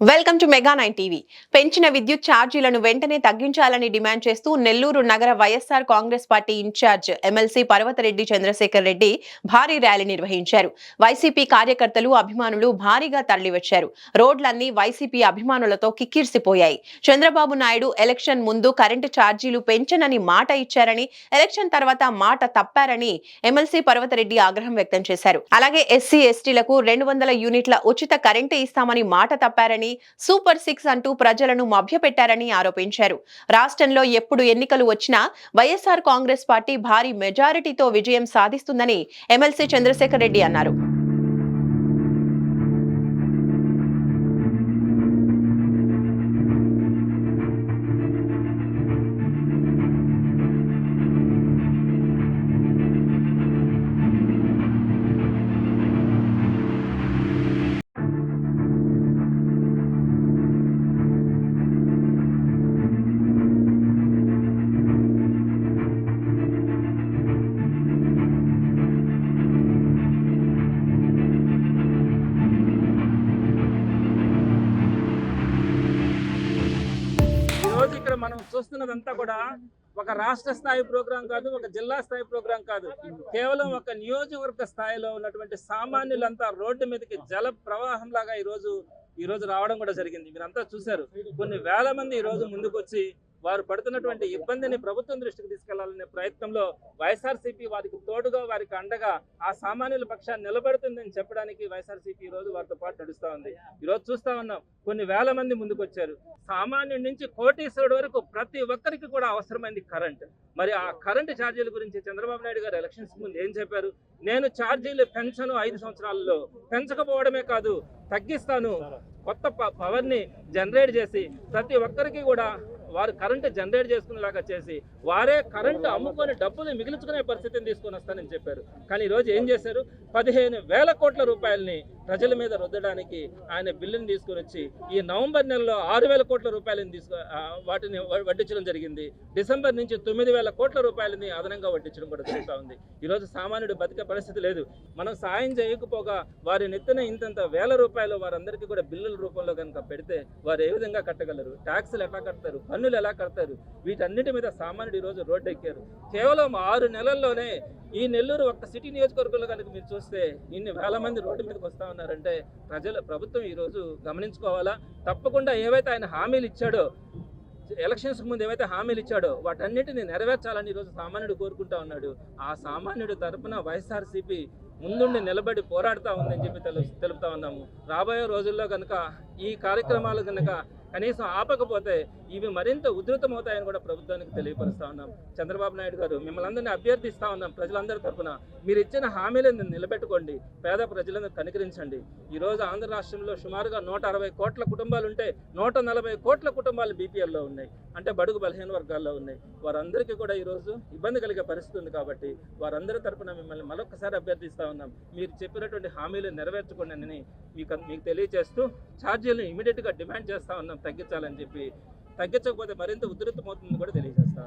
Welcome to Mega nine TV. పెంచిన విద్యుత్ ఛార్జీలను వెంటనే తగ్గించాలని డిమాండ్ చేస్తూ నెల్లూరు నగర YSR Congress party incharge MLC Parvathareddy Chandrasekhar Reddy భారీ ర్యాలీ నిర్వహించారు. వైసీపీ కార్యకర్తలు అభిమానులు భారీగా తరలివచ్చారు. రోడ్లన్నీ వైసీపీ అభిమానులతో కిక్కిరిసిపోయాయి. చంద్రబాబు నాయుడు ఎలక్షన్ ముందు కరెంటు ఛార్జీలు పెంచనని మాట ఇచ్చారని ఎలక్షన్ తర్వాత మాట తప్పారని ఎమ్మెల్సీ పర్వతరెడ్డి ఆగ్రహం వ్యక్తం చేశారు. అలాగే ఎస్సీ ఎస్టీలకు రెండు వందల యూనిట్ల ఉచిత కరెంటు ఇస్తామని మాట తప్పారని సూపర్ సిక్స్ అంటూ ప్రజలను మభ్యపెట్టారని ఆరోపించారు. రాష్ట్రంలో ఎప్పుడు ఎన్నికలు వచ్చినా వైఎస్ఆర్ కాంగ్రెస్ పార్టీ భారీ మెజారిటీతో విజయం సాధిస్తుందని ఎమ్మెల్సీ చంద్రశేఖర్ రెడ్డి అన్నారు. మనం చూస్తున్నదంతా కూడా ఒక రాష్ట్ర స్థాయి ప్రోగ్రాం కాదు ఒక జిల్లా స్థాయి ప్రోగ్రాం కాదు. కేవలం ఒక నియోజకవర్గ స్థాయిలో ఉన్నటువంటి సామాన్యులంతా రోడ్డు మీదకి జల ప్రవాహం లాగా ఈ రోజు ఈ రోజు రావడం కూడా జరిగింది. మీరంతా చూశారు. కొన్ని వేల మంది ఈ రోజు ముందుకు వచ్చి వారు పడుతున్నటువంటి ఇబ్బందిని ప్రభుత్వం దృష్టికి తీసుకెళ్ళాలనే ప్రయత్నంలో వైఎస్ఆర్సీపీ వారికి తోడుగా వారికి అండగా ఆ సామాన్యుల పక్షాన్ని నిలబడుతుందని చెప్పడానికి వైఎస్ఆర్సీపీ ఈ రోజు వారితో పాటు నడుస్తూ ఉంది. ఈ రోజు చూస్తా ఉన్నాం కొన్ని వేల మంది ముందుకొచ్చారు. సామాన్యుడి నుంచి కోటీశ్వరుడు వరకు ప్రతి ఒక్కరికి కూడా అవసరమైంది కరెంట్. మరి ఆ కరెంటు ఛార్జీల గురించి చంద్రబాబు నాయుడు గారు ఎలక్షన్స్ ముందు ఏం చెప్పారు? నేను ఛార్జీలు పెంచను ఐదు సంవత్సరాలలో పెంచకపోవడమే కాదు తగ్గిస్తాను. కొత్త ప- పవర్ని జనరేట్ చేసి ప్రతి ఒక్కరికి కూడా వారు కరెంటు జనరేట్ చేసుకునేలాగా చేసి వారే కరెంటు అమ్ముకొని డబ్బులు మిగిలించుకునే పరిస్థితిని తీసుకొని వస్తానని చెప్పారు. కానీ ఈరోజు ఏం చేశారు? పదిహేను వేల కోట్ల రూపాయలని ప్రజల మీద రుద్దడానికి ఆయన బిల్లుని తీసుకొని వచ్చి ఈ నవంబర్ నెలలో ఆరు వేల కోట్ల రూపాయలను తీసుకు వాటిని వడ్డించడం జరిగింది. డిసెంబర్ నుంచి తొమ్మిది వేల కోట్ల రూపాయలని అదనంగా వడ్డించడం కూడా జరుగుతూ ఉంది. ఈరోజు సామాన్యుడు బతికే పరిస్థితి లేదు. మనం సాయం చేయకపోగా వారి నెత్తిన ఇంతంత వేల రూపాయలు వారందరికీ కూడా బిల్లుల రూపంలో కనుక పెడితే వారు ఏ విధంగా కట్టగలరు? ట్యాక్సులు ఎలా కడతారు? పన్నులు ఎలా కడతారు? వీటన్నిటి మీద సామాన్యుడు ఈరోజు రోడ్డు ఎక్కారు కేవలం ఆరు నెలల్లోనే ఈ నెల్లూరు ఒక్క సిటీ నియోజకవర్గంలో కనుక మీరు చూస్తే ఇన్ని వేల మంది రోడ్డు మీదకి వస్తా ఉన్నారంటే ప్రజలు ప్రభుత్వం ఈరోజు గమనించుకోవాలా? తప్పకుండా ఏవైతే ఆయన హామీలు ఇచ్చాడో ఎలక్షన్స్ ముందు ఏవైతే హామీలు ఇచ్చాడో వాటన్నిటిని నెరవేర్చాలని ఈరోజు సామాన్యుడు కోరుకుంటా ఉన్నాడు. ఆ సామాన్యుడు తరపున వైఎస్ఆర్సీపీ ముందుండి నిలబడి పోరాడుతూ ఉందని చెప్పి తెలు తెలుపుతా ఉన్నాము. రాబోయే రోజుల్లో కనుక ఈ కార్యక్రమాలు కనుక కనీసం ఆపకపోతే ఇవి మరింత ఉధృతమవుతాయని కూడా ప్రభుత్వానికి తెలియపరుస్తా ఉన్నాం. చంద్రబాబు నాయుడు గారు మిమ్మల్ని అందరినీ అభ్యర్థిస్తా ఉన్నాం ప్రజలందరి తరపున. మీరు ఇచ్చిన హామీలను నిలబెట్టుకోండి. పేద ప్రజలను కనికరించండి. ఈ రోజు ఆంధ్ర రాష్ట్రంలో సుమారుగా నూట అరవై కోట్ల కుటుంబాలు ఉంటే నూట నలభై కోట్ల కుటుంబాలు బీపీఎల్లో ఉన్నాయి. అంటే బడుగు బలహీన వర్గాల్లో ఉన్నాయి. వారందరికీ కూడా ఈరోజు ఇబ్బంది కలిగే పరిస్థితి ఉంది కాబట్టి వారందరి తరపున మిమ్మల్ని మరొకసారి అభ్యర్థిస్తా ఉన్నాం. మీరు చెప్పినటువంటి హామీలు నెరవేర్చుకోండి అని మీకు మీకు తెలియజేస్తూ ఛార్జీలను ఇమీడియట్గా డిమాండ్ చేస్తా ఉన్నాం. తగ్గించాలని చెప్పి తగ్గించకపోతే మరింత ఉధృతమవుతుంది కూడా తెలియజేస్తా